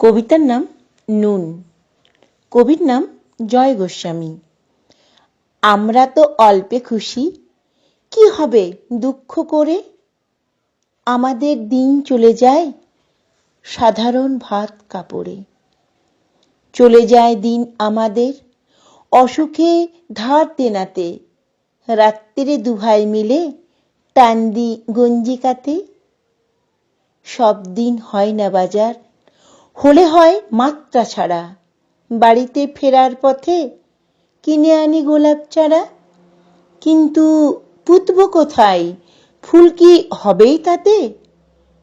কবিতার নাম নুন। কবির নাম জয় গোস্বামী। আমরা তো অল্পে খুশি, কি হবে দুঃখ করে? আমাদের দিন চলে যায় সাধারণ ভাত কাপড়ে। চলে যায় দিন আমাদের অসুখে ধার দেনাতে রাত্রে দুভাই মিলে টান দি গঞ্জিকাতে। সব দিন হয় না বাজার হলে হয় মাত্রা ছাড়া। বাড়িতে ফেরার পথে কিনে আনি গোলাপ চারা। কিন্তু পুতব কোথায়? ফুল কি হবেই তাতে?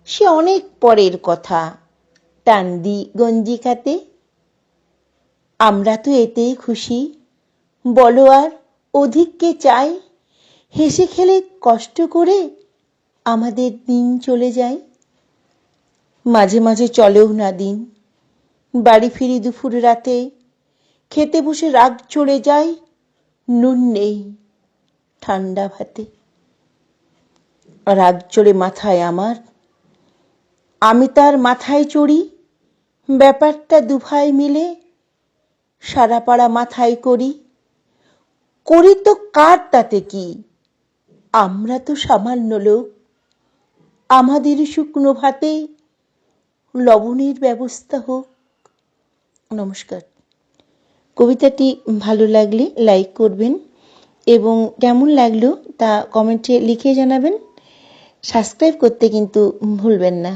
সে অনেক পরের কথা। টান দি গঞ্জিকাতে। আমরা তো এতেই খুশি। বলো আর অধিক কে চাই হেসে খেলে কষ্ট করে আমাদের দিন চলে যায়। মাঝে মাঝে চলেও না দিন। বাড়ি ফিরি দুপুর রাতে, খেতে বসে রাগ চড়ে যায়, নুন নেই ঠান্ডা ভাতে। রাগ চড়ে মাথায় আমার, আমি তার মাথায় চড়ি, ব্যাপারটা দুভাই মিলে সারা পাড়া মাথায় করি। করি তো কার তাতে কি? আমরা তো সামান্য লোক, আমাদের শুকনো ভাতে লবণের ব্যবস্থা হোক। নমস্কার। কবিতাটি ভালো লাগলে লাইক করবেন এবং কেমন লাগল তা কমেন্টে লিখে জানাবেন। সাবস্ক্রাইব করতে কিন্তু ভুলবেন না।